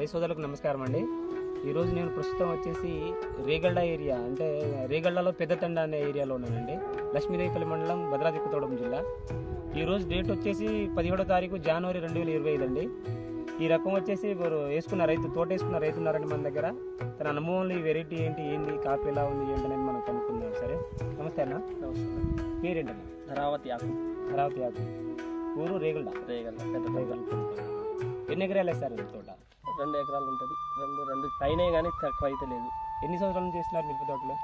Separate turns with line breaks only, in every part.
రైతు సోదరులకు నమస్కారం అండి. ఈరోజు నేను ప్రస్తుతం వచ్చేసి రేగళ్ళ ఏరియా అంటే రేగళ్ళలో పెద్దతండ అనే ఏరియాలో ఉన్నానండి. లక్ష్మీదేవిపల్లి మండలం భద్రాద్రి కొత్తగూడెం జిల్లా. ఈరోజు డేట్ వచ్చేసి పదిహేడో తారీఖు జనవరి రెండు వేల ఇరవై ఐదు అండి. ఈ రకం వచ్చేసి మీరు వేసుకున్న రైతు తోట వేసుకున్న రైతు ఉన్నారండి మన దగ్గర. తన అనుభవంలో ఈ వెరైటీ ఏంటి ఏంది కాపు ఎలా ఉంది ఏంటి అనేది మనం కనుక్కుందాం. సరే? నమస్తే అన్న. పేరేంటన్నా
ధరావతి ఆకు
అమరావతి యాకు. ఊరు రేగళ్ళ?
రేగల పెద్ద
రేగళ్ళ. ఎన్ని ఎకరాలు వేస్తారండి తోట?
రెండు ఎకరాలు ఉంటుంది. రెండు రెండు పైనే కానీ తక్కువ అయితే లేదు.
ఎన్ని సంవత్సరాల నుంచి చేస్తున్నారు మిరప తోటలో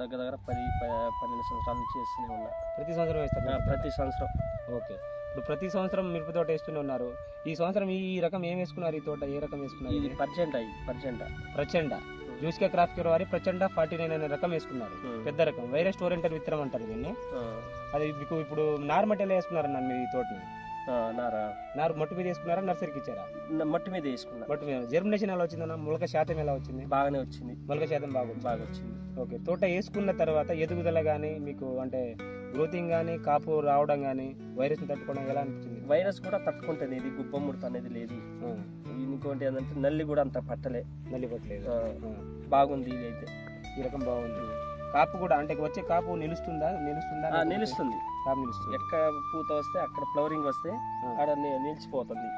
దగ్గర దగ్గర పది పన్నెండు సంవత్సరాల నుంచి చేస్తూనే ఉన్నా.
ప్రతి సంవత్సరం వేస్తారు?
ప్రతి సంవత్సరం.
ఓకే. ఇప్పుడు ప్రతి సంవత్సరం మిరప తోట వేస్తూనే ఉన్నారు. ఈ సంవత్సరం ఈ రకం ఏం వేసుకున్నారు? ఈ తోట ఏ రకం వేసుకున్నారు?
ఇది పర్జెంట్ అయ్యి పర్జెంట్
ప్రచండ. జూస్కే క్రాఫ్ట్ కేర్ వారి ప్రచండ ఫార్టీ నైన్ అనే రకం వేసుకున్నారు. పెద్ద రకం. వైరస్ టోరెంటర్ విత్తనం అంటారు దీన్ని. అది మీకు ఇప్పుడు నార్మల్ ఎలా వేసుకున్నారన్న మీరు ఈ తోటని.
నారా.
నారు మట్టు మీద వేసుకున్నారా? నర్సరీకి ఇచ్చారా?
మట్టి మీద వేసుకున్నా.
మట్టు మీద. జర్మినేషన్ ఎలా వచ్చిందన్న? మొలక శాతం ఎలా వచ్చింది?
బాగానే వచ్చింది.
మొలక శాతం బాగుంది
బాగా వచ్చింది.
ఓకే. తోట వేసుకున్న తర్వాత ఎదుగుదల కానీ మీకు అంటే గ్రోతింగ్ కానీ కాపు రావడం కానీ వైరస్ తట్టుకోవడం ఎలా అనిపించింది?
వైరస్ కూడా తట్టుకుంటుంది. ఇది గుబ్బ ముడత అనేది లేదు. ఇంకోటి ఏంటంటే నల్లి కూడా అంత పట్టలే.
నలిపట్లేదు
ఆ,
ఆ,
బాగుంది ఇది అయితే
ఈ రకం బాగుంది. కాపు కూడా అంటే వచ్చే కాపు నిలుస్తుందా? నిలుస్తుందా?
నిలుస్తుంది.
కాపు నిలుస్తుంది.
ఎక్కడ పూత వస్తే అక్కడ ఫ్లవరింగ్ వస్తే ని- నిలిచిపోతుంది.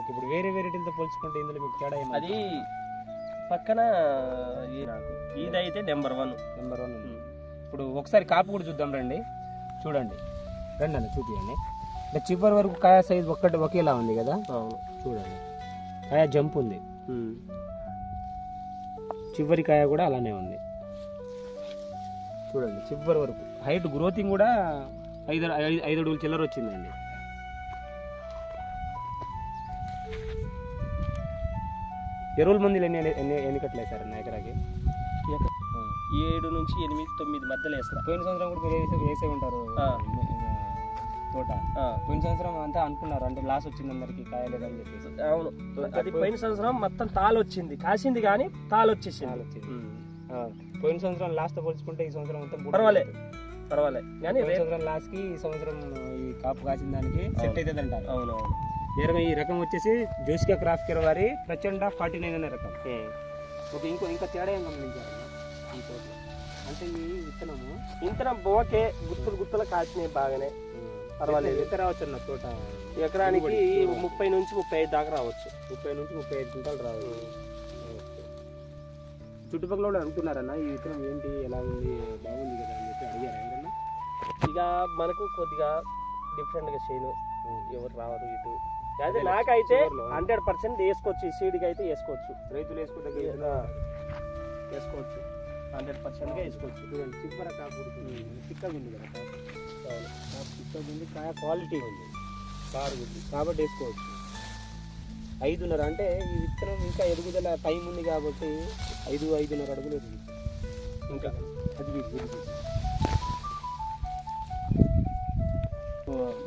ఇప్పుడు వేరే వెరైటీలతో పోల్చుకుంటే ఇందులో మీకు తేడా
అది పక్కన ఇదైతే నెంబర్ వన్
నెంబర్ వన్. ఇప్పుడు ఒకసారి కాపు కూడా చూద్దాం రండి. చూడండి. రండి అన్న చూపియండి. అంటే చివరి వరకు కాయ సైజ్ ఒక్కటి ఒకేలా ఉంది కదా? చూడండి. కాయ జంప్ ఉంది. చివరి కాయ కూడా అలానే ఉంది. చూడండి చివరి వరకు. హైట్ గ్రోతింగ్ కూడా ఐదు ఐదు ఐదు అడుగులు చిల్లర వచ్చిందండి. ఎరువుల మందులు ఎన్ని ఎన్ని ఎన్ని కట్టలు వేసారన్న ఎకరాకి.
ఏడు నుంచి ఎనిమిది తొమ్మిది మధ్యలో వేస్తా
పోయిన సంవత్సరం కూడా మీరు వేసే వేసే ఉంటారు. తోట.
ఆ,
పోయిన సంవత్సరం అంతా అనుకున్నారు అంటే లాస్ వచ్చింది అందరికి కాయలేదని చెప్పేసి.
అవును. అది పోయిన సంవత్సరం మొత్తం తాలు వచ్చింది కాసింది కానీ తాలు వచ్చేసింది ఉమ్.
ఆ, పోయిన సంవత్సరం లాస్ట్తో పోల్చుకుంటే ఈ సంవత్సరం అంతా
పర్వాలే.
ఉంటుంది.
పర్వాలే కానీ
సంవత్సరం లాస్ట్కి ఈ సంవత్సరం ఈ కాపు కాసిన దానికి సెట్. అవుతుంది అంటారు
అవును అవును
ఈ రకం వచ్చేసి జోసికా క్రాఫ్ట్ కేర్ వారి ప్రచండ ఫార్టీ నైన్ అనే రకం ఓకే ఇంకో ఇంకా తేడా ఏం గమనించారన్న ఈ తోటలో అంటే ఈ విత్తనము
ఇంతన బోకే గుత్తులు గుత్తులు కాసినాయి బాగానే పర్వాలేదు.
ఎంత రావచ్చు అన్న తోట
ఎకరానికి. ముప్పై నుంచి ముప్పై ఐదు దాకా రావచ్చు
ముప్పై నుంచి ముప్పై ఐదు క్వింటాలు రావచ్చు. చుట్టుపక్కల వాళ్ళు అంటున్నారన్న ఈ విత్తనం ఏంటి ఎలా ఉంది బాగుంది కదా అని చెప్పి అడిగారు. ఎవరన్నా
ఇక మనకు కొద్దిగా డిఫరెంట్గా చేయను. ఎవరు రావరు ఇటు. అదే నాకైతే. హండ్రెడ్ పర్సెంట్ వేసుకోవచ్చు ఈ సీడ్కి అయితే వేసుకోవచ్చు.
రైతులు వేసుకుంటే
వేసుకోవచ్చు. హండ్రెడ్ పర్సెంట్గా వేసుకోవచ్చు.
చూడండి చిప్పర కాపు చిక్కగా ఉంది కదా చిక్కగా ఉంది కాయ క్వాలిటీ ఉంది. బాగా ఉంది. కాబట్టి వేసుకోవచ్చు. ఐదున్నర. అంటే ఈ విత్తనం ఇంకా ఎదుగుదల టైం ఉంది కాబట్టి ఐదు ఐదున్నర అడుగులు ఎదుగుతుంది.
ఇంకా
అది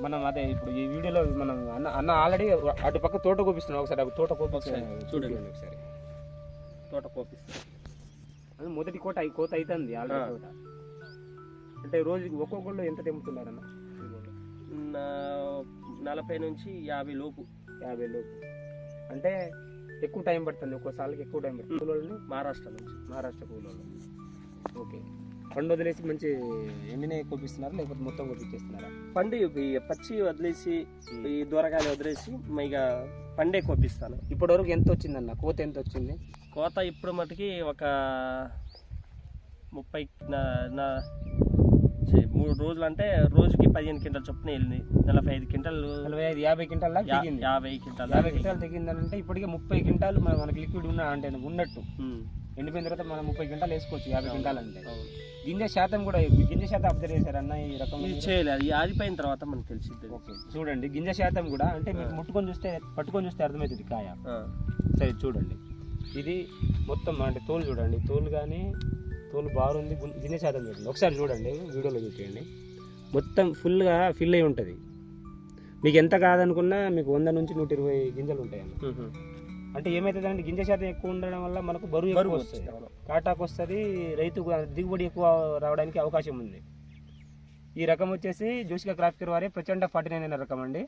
మనం అదే ఇప్పుడు ఈ వీడియోలో మనం అన్న అన్న ఆల్రెడీ అటు పక్క తోట కోపిస్తున్నాం ఒకసారి ఆ తోట కోపి
చూడండి.
ఒకసారి.
తోట కోపిస్తాం
అది మొదటి కోట అయి- కోత అవుతుంది ఆల్రెడీ. తోట. అంటే రోజుకి ఒక్కొక్కళ్ళు ఎంత తెంపుతున్నారన్న
నలభై నుంచి యాభై లోపు.
యాభై లోపు. అంటే ఎక్కువ టైం పడుతుంది ఒక్కోసారికి ఎక్కువ టైం పడుతుంది. కూలోళ్ళు
మహారాష్ట్ర నుంచి
మహారాష్ట్ర కూలోళ్ళు ఓకే. పండు వదిలేసి మంచి ఎండినే కోపిస్తున్నారా? లేకపోతే మొత్తం కోపించేస్తున్నారా
పండు ఈ పచ్చి వదిలేసి ఈ దూరగాలి వదిలేసి ఇక పండే కోపిస్తాను.
ఇప్పటి వరకు ఎంత వచ్చిందన్న? కోత ఎంత వచ్చింది?
కోత ఇప్పుడు మటుకి ఒక ముప్పై నా మూడు రోజులు అంటే రోజుకి పదిహేను క్వింటల్ చొప్పున వెళ్ళింది. నలభై ఐదు క్వింటల్
నలభై ఐదు యాభై క్వింటాల్
యాభై క్వింటల్
యాభై క్వింటాల్ దిగిందంటే ఇప్పటికే ముప్పై క్వింటాల్ మన- మనకి లిక్విడ్ ఉన్న అంటే ఉన్నట్టు. ఎండిపోయిన తర్వాత మనం ముప్పై క్వింటాల్ వేసుకోవచ్చు యాభై క్వింటాల్ అంటే. గింజ శాతం కూడా గింజ శాతం అబ్జర్వ్ చేశారన్న ఈ రకం
చేయలేదు ఇది ఆరిపోయిన తర్వాత మనకు తెలిసింది
ఓకే చూడండి గింజ శాతం కూడా అంటే మీకు ముట్టుకొని చూస్తే పట్టుకొని చూస్తే అర్థమవుతుంది కాయ. సరే చూడండి. ఇది మొత్తం అంటే తోలు చూడండి తోలు కానీ తోలు బాగుంది గు- గింజ శాతం చూడండి. ఒకసారి చూడండి వీడియోలో చూపించండి మొత్తం ఫుల్గా ఫిల్ అయి ఉంటుంది. మీకు ఎంత కాదనుకున్నా మీకు వంద నుంచి నూట ఇరవై గింజలు ఉంటాయి అన్న. అంటే ఏమవుతుందంటే గింజ శాతం ఎక్కువ ఉండడం వల్ల మనకు బరువు ఎక్కువ
బరువు
వస్తుంది. కాటాకు వస్తుంది రైతుకు దిగుబడి ఎక్కువ రావడానికి అవకాశం ఉంది. ఈ రకం వచ్చేసి జోషికా క్రాఫ్ట్ కేర్ వారి ప్రచండ ఫార్టీ నైన్ అనే రకం అండి.